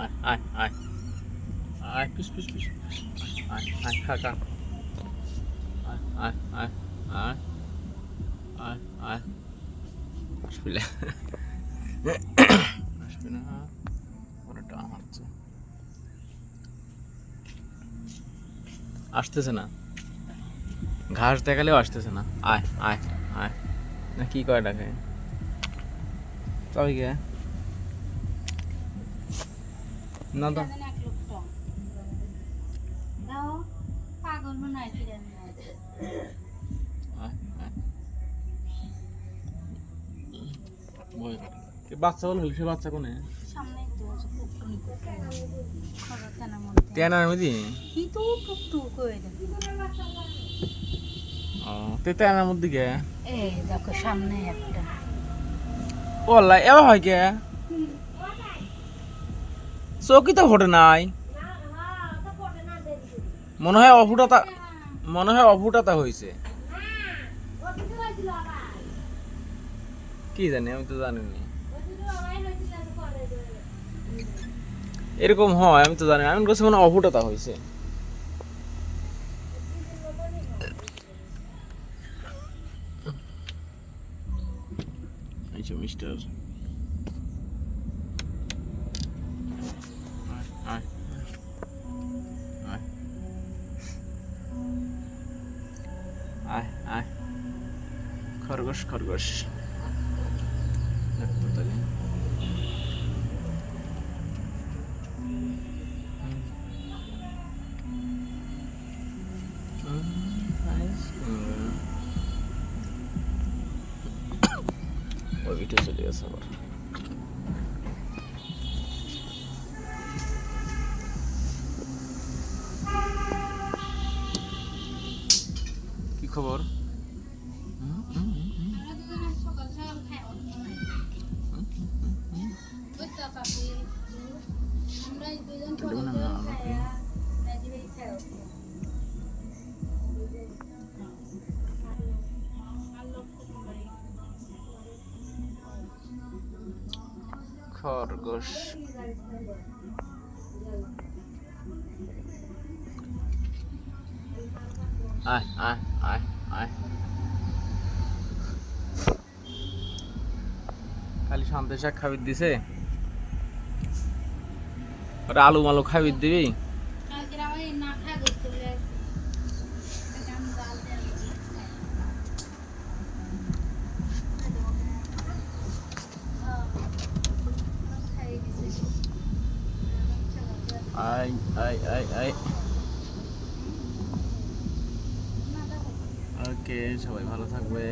আয় আয় আয়। আয় পিস পিস পিস। আয় আয় খা খা আয় আয় আয় আয়। আয় আয়। আসবি না আসবি না ওরা টান হচ্ছে আসতেছে না। ঘাস দেখালেও আসতেছে না। আয় আয় আয়। না কি করে ডাকে? তবে কে না দাও পাগল মনে হয় বাচ্চা সে বাচ্চা কোনে? তেনার মধ্যে? তো এই দেখো সামনে একটা। এবার হয় কে? চৌকি তো ফোটে নাই। মনে হয় অফুটাতা মনে হয় অফুটাতা হয়েছে কি জানি, আমি তো জানি এরকম হয়, আমি তো জানি আমি কাছে মনে অফুটাতা হয়েছে মিস্টার। খরগোশ খরগোশ দেখো তাহলে। হুম, nice. হুম। ওই ভিডিও চলে গেছে আবার কি খবর খরগোশ। আয় আয় আয় আয়। খালি শান্তি শাক খাবির দিছে? আলু মালু খাবি দিবি কালকে আমার এই না খাই করতে বলে একটা আমি জাল দিয়ে আনছি। হ্যাঁ, খাইয়ে দিছি। Ay, ay, ay. দেখো ওকে সবাই ভালো থাকবে